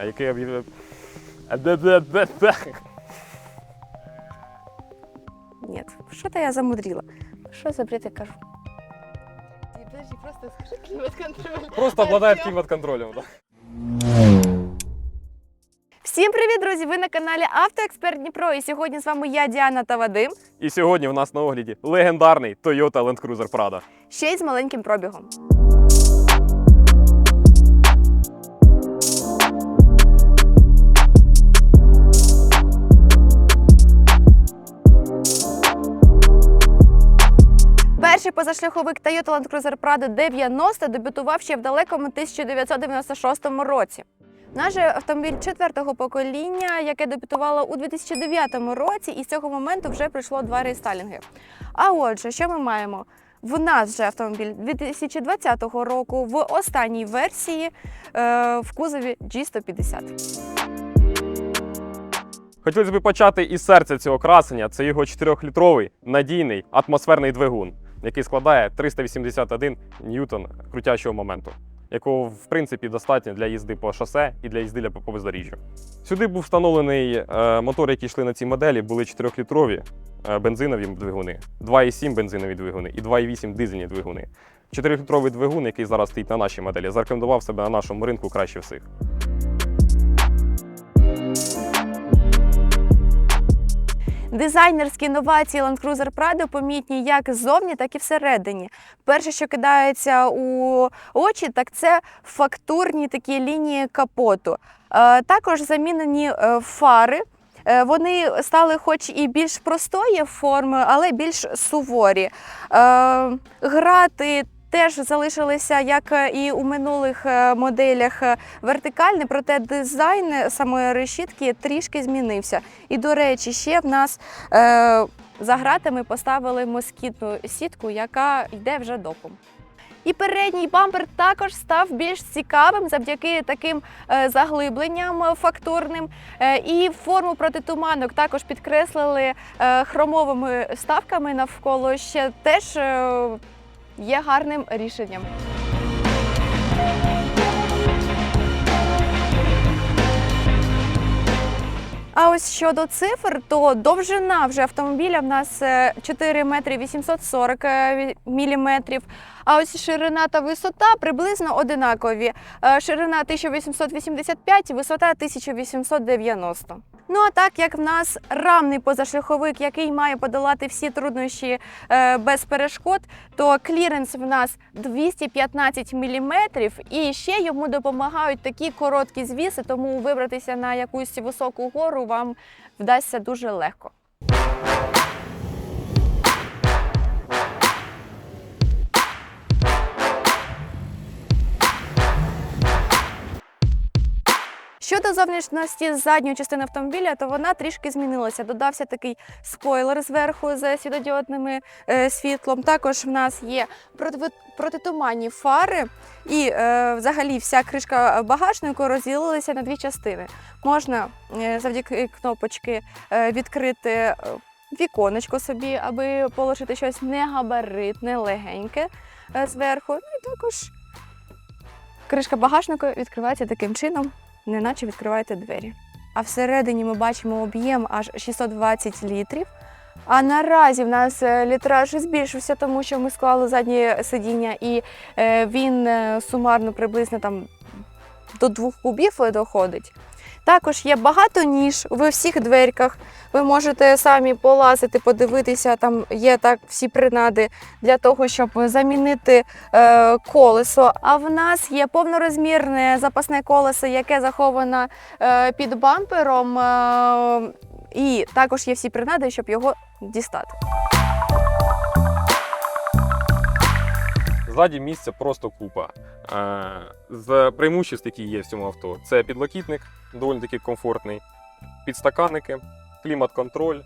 е, який об'явив. Ні, що-то я замудрила. Що за бред я кажу? Подожди, просто скажи климат-контроль. Просто обладає клімат-контролем. Да. Всім привіт, друзі! Ви на каналі Автоексперт Дніпро. І сьогодні з вами я, Діана та Вадим. І сьогодні в нас на огляді легендарний Toyota Land Cruiser Prado. Ще й з маленьким пробігом. Перший позашляховик Toyota Land Cruiser Prado 90 дебютував ще в далекому 1996 році. Наш же автомобіль четвертого покоління, яке дебютувало у 2009 році, і з цього моменту вже пройшло два рестайлінги. А отже, що ми маємо? В нас вже автомобіль 2020 року в останній версії е, в кузові G150. Хотілося б почати із серця цього красення. Це його 4-літровий надійний атмосферний двигун, який складає 381 ньютон крутячого моменту, якого в принципі достатньо для їзди по шосе і для їзди по бездоріжжю. Сюди був встановлений е, мотор, які йшли на цій моделі, були 4-літрові е, бензинові двигуни, 2,7 бензинові двигуни і 2,8 дизельні двигуни. 4-літровий двигун, який зараз стоїть на нашій моделі, зарекомендував себе на нашому ринку краще всіх. Дизайнерські інновації Land Cruiser Prado помітні як ззовні, так і всередині. Перше, що кидається у очі, так це фактурні такі лінії капоту. Е, Також замінені е, фари. Е, Вони стали, хоч і більш простої форми, але більш суворі. Грати теж залишилися, як і у минулих е, моделях, е, вертикальні, проте дизайн самої решітки трішки змінився. І, до речі, ще в нас е, за гратами поставили москітну сітку, яка йде вже допом. І передній бампер також став більш цікавим завдяки таким е, заглибленням е, фактурним. Е, і форму протитуманок також підкреслили е, хромовими вставками навколо ще теж е, є гарним рішенням. А ось щодо цифр, то довжина вже автомобіля в нас е, 4 метри 840 міліметрів, а ось ширина та висота приблизно одинакові. Е, Ширина 1885, висота 1890. Ну а так як в нас рамний позашляховик, який має подолати всі труднощі е, без перешкод, то кліренс в нас 215 мм, і ще йому допомагають такі короткі звіси, тому вибратися на якусь високу гору вам вдасться дуже легко. Щодо зовнішності задньої частини автомобіля, то вона трішки змінилася. Додався такий спойлер зверху з світодіодними е, світлом. Також в нас є протитуманні фари, і е, взагалі вся кришка багажнику розділилася на дві частини. Можна е, завдяки кнопочки відкрити. Віконечко собі, аби положити щось негабаритне, легеньке зверху. Ну і також кришка багажника відкривається таким чином неначе відкриваєте двері. А всередині ми бачимо об'єм аж 620 літрів. А наразі в нас е, літраж збільшився, тому що ми склали заднє сидіння, і е, він е, сумарно приблизно там до двох кубів доходить. Також є багато ніж у всіх дверках. Ви можете самі полазити, подивитися, там є так всі принади для того, щоб замінити е, колесо. А в нас є повнорозмірне запасне колесо, яке заховано е, під бампером. Е, і також є всі принади, щоб його дістати. Ззаді місця просто купа. Е, З преимуществ, які є в цьому авто, це підлокітник, доволі таки комфортний, підстаканники, клімат-контроль,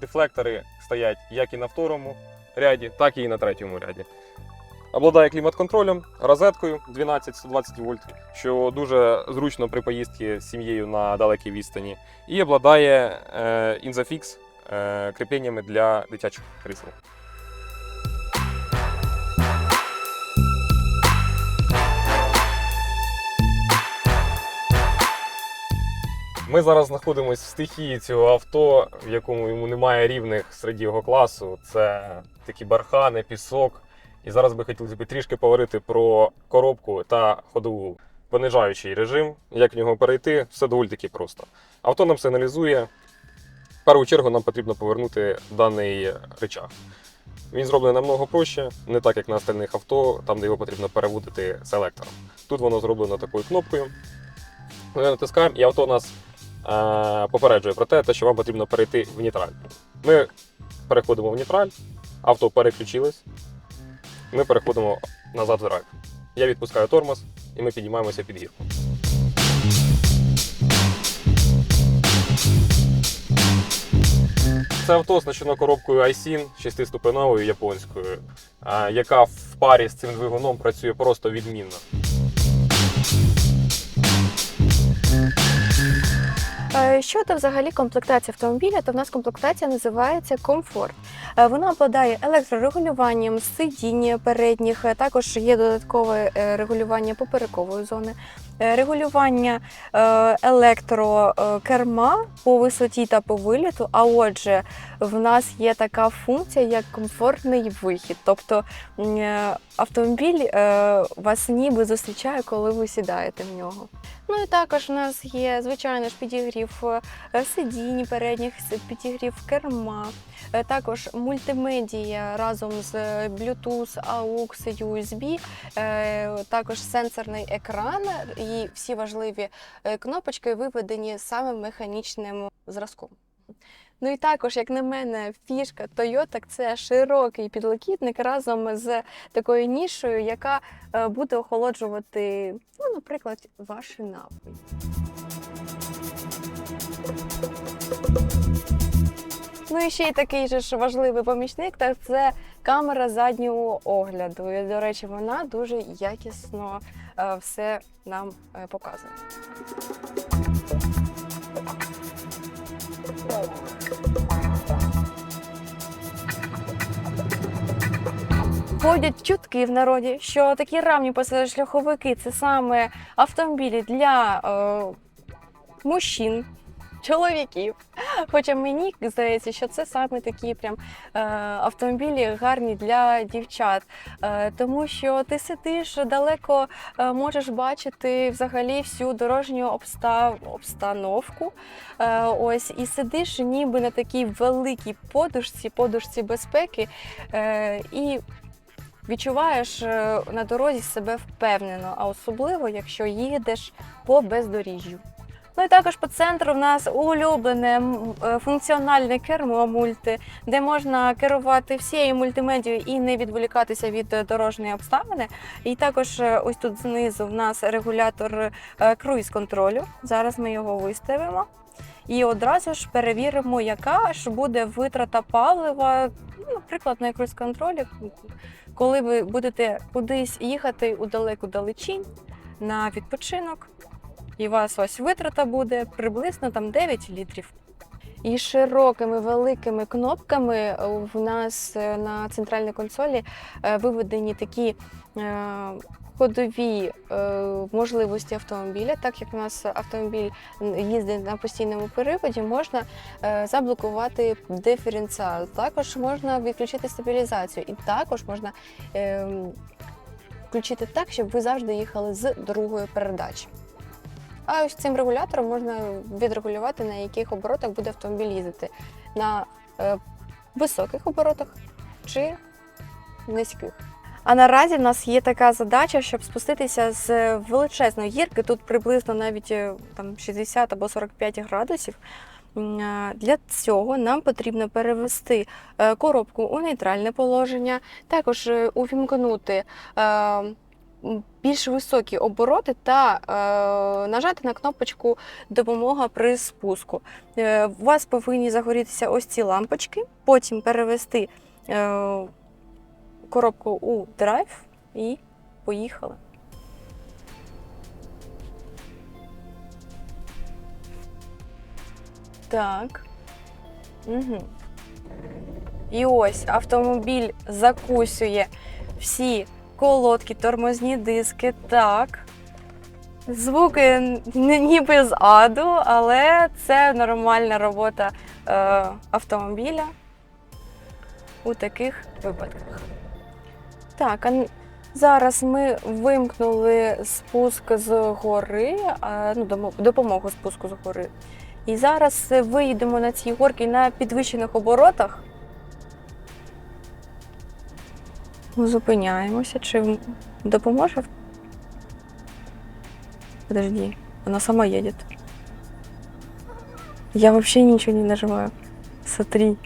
дефлектори стоять як і на второму ряді, так і на третьому ряді. Обладає клімат-контролем, розеткою 12-120 вольт, що дуже зручно при поїздці з сім'єю на далекій відстані. І обладає е, інзафікс е, кріпленнями для дитячих крісел. Ми зараз знаходимося в стихії цього авто, в якому йому немає рівних серед його класу. Це такі бархани, пісок. І зараз би хотілося б трішки поговорити про коробку та ходову. Понижаючий режим, як в нього перейти, все доволі таки просто. Авто нам сигналізує. В першу чергу нам потрібно повернути даний речах. Він зроблений намного проще, не так як на остальних авто, там де його потрібно переводити селектором. Тут воно зроблено такою кнопкою. Ми натискаємо, і авто нас е, попереджує про те, що вам потрібно перейти в нейтраль. Ми переходимо в нейтраль, авто переключилось, ми переходимо назад в драйв. Я відпускаю тормоз і ми піднімаємося під гірку. Це авто оснащено коробкою iSIN 6-ступеневою японською, яка в парі з цим двигуном працює просто відмінно. Щодо взагалі комплектації автомобіля, то в нас комплектація називається комфорт. Е, Вона обладає електрорегулюванням сидіння передніх, е, також є додаткове е, регулювання поперекової зони, регулювання е, електрокерма по висоті та по виліту. А отже, в нас є така функція, як комфортний вихід. Тобто е, автомобіль е, вас ніби зустрічає, коли ви сідаєте в нього. Ну і також у нас є, звичайно ж, підігрів е, сидінь передніх, підігрів керма, е, також мультимедія разом з е, Bluetooth, AUX, USB, е, також сенсорний екран і всі важливі е, кнопочки виведені самим механічним зразком. Ну і також, як на мене, фішка Toyota – це широкий підлокітник разом з такою нішою, яка е, буде охолоджувати, ну, наприклад, ваші напої. Ну і ще й такий же ж важливий помічник, та це камера заднього огляду. І, до речі, вона дуже якісно е, все нам е, показує. Ходять чутки в народі, що такі рамні позашляховики це саме автомобілі для е, мужчин, чоловіків. Хоча мені здається, що це саме такі прям е, автомобілі гарні для дівчат, е, тому що ти сидиш далеко, е, можеш бачити взагалі всю дорожню обстав, обстановку. Е, ось і сидиш ніби на такій великій подушці, подушці безпеки. Е, і відчуваєш е, на дорозі себе впевнено, а особливо, якщо їдеш по бездоріжжю. Ну і також по центру в нас улюблене е, функціональне кермо мульти, де можна керувати всією мультимедією і не відволікатися від е, дорожньої обставини. І також е, ось тут знизу в нас регулятор е, круїз-контролю. Зараз ми його виставимо. І одразу ж перевіримо, яка ж буде витрата палива, ну, наприклад, на круїз-контролі, коли ви будете кудись їхати у далеку далечінь на відпочинок, і у вас ось витрата буде приблизно там 9 літрів. І широкими великими кнопками в нас е, на центральній консолі е, виведені такі е, ходові можливості автомобіля. Так як у нас автомобіль їздить на постійному переводі, можна заблокувати диференціал. Також можна відключити стабілізацію, і також можна е, включити так, щоб ви завжди їхали з другої передачі. А ось цим регулятором можна відрегулювати, на яких оборотах буде автомобіль їздити. На е, високих оборотах чи низьких. А наразі в нас є така задача, щоб спуститися з величезної гірки, тут приблизно навіть е, там 60 або 45 градусів. Е, Для цього нам потрібно перевести е, коробку у нейтральне положення, також увімкнути більш високі обороти та е, нажати на кнопочку Допомога при спуску. Е, У вас повинні загорітися ось ці лампочки, потім перевести е, коробку у драйв і поїхали. Так. Угу. І ось автомобіль закусює всі колодки, тормозні диски. Так. Звуки ніби з аду, але це нормальна робота е, автомобіля у таких випадках. Так, а зараз ми вимкнули спуск з гори, е, ну, допомогу спуску з гори. І зараз е, виїдемо на цій горці на підвищених оборотах. Зупиняємося. Чи допоможе? Подожди, она сама едет. Я вообще ничего не нажимаю. Смотри.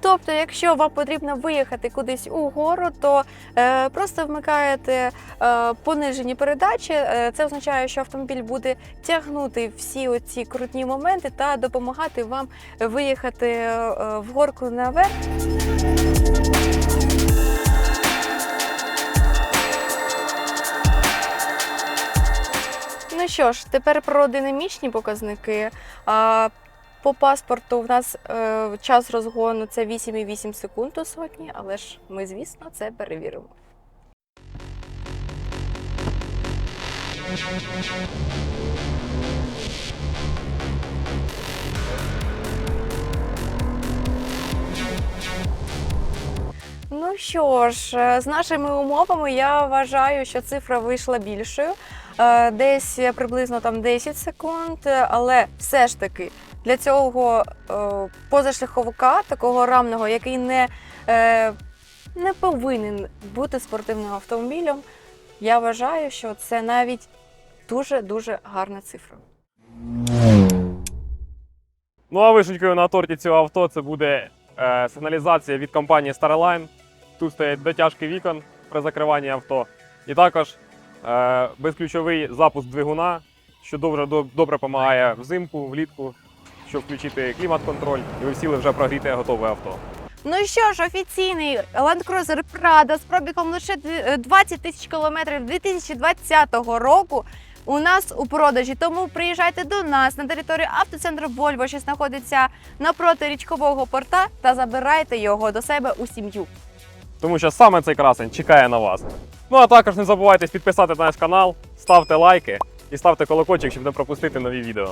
Тобто, якщо вам потрібно виїхати кудись у гору, то е, просто вмикаєте е, понижені передачі. Е, це означає, що автомобіль буде тягнути всі оці крутні моменти та допомагати вам виїхати е, в горку наверх. Ну що ж, тепер про динамічні показники. По паспорту в нас е, час розгону це 8,8 секунд до сотні, але ж ми, звісно, це перевіримо. Ну що ж, е, з нашими умовами я вважаю, що цифра вийшла більшою. Е, Десь приблизно там 10 секунд, е, але все ж таки для цього е, позашляховика, такого рамного, який не, не повинен бути спортивним автомобілем, я вважаю, що це навіть дуже-дуже гарна цифра. Ну а вишенькою на торті цього авто це буде е, сигналізація від компанії Starline. Тут стоять дотяжки вікон при закриванні авто. І також безключовий запуск двигуна, що дуже до- добре допомагає взимку, влітку, щоб включити клімат-контроль, і ви сіли вже прогріте готове авто. Ну що ж, офіційний Land Cruiser Prado з пробігом лише е, 20 тисяч кілометрів 2020 року у нас у продажі. Тому приїжджайте до нас на територію автоцентру Volvo, що знаходиться напроти річкового порта, та забирайте його до себе у сім'ю. Тому що саме цей красень чекає на вас. Ну а також не забувайте підписати на наш канал, ставте лайки і ставте колокольчик, щоб не пропустити нові відео.